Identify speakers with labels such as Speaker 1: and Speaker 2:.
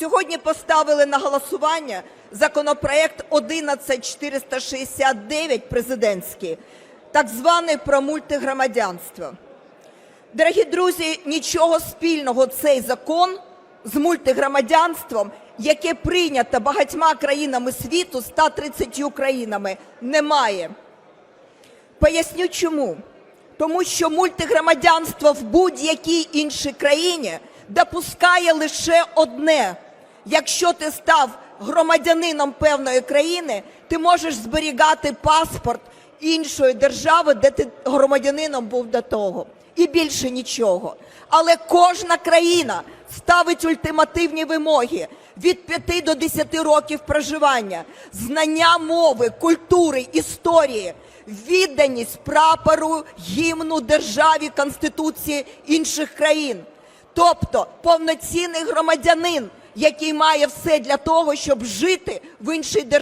Speaker 1: Сьогодні поставили на голосування законопроект 11469 президентський, так званий про мультигромадянство. Дорогі друзі, нічого спільного цей закон з мультигромадянством, яке прийнято багатьма країнами світу, 130 країнами, немає. Поясню чому. Тому що мультигромадянство в будь-якій іншій країні допускає лише одне. Якщо ти став громадянином певної країни, ти можеш зберігати паспорт іншої держави, де ти громадянином був до того. І більше нічого. Але кожна країна ставить ультимативні вимоги від 5 до 10 років проживання, знання мови, культури, історії, відданість прапору, гімну, державі, конституції інших країн. Тобто повноцінний громадянин, який має все для того, щоб жити в іншій державі.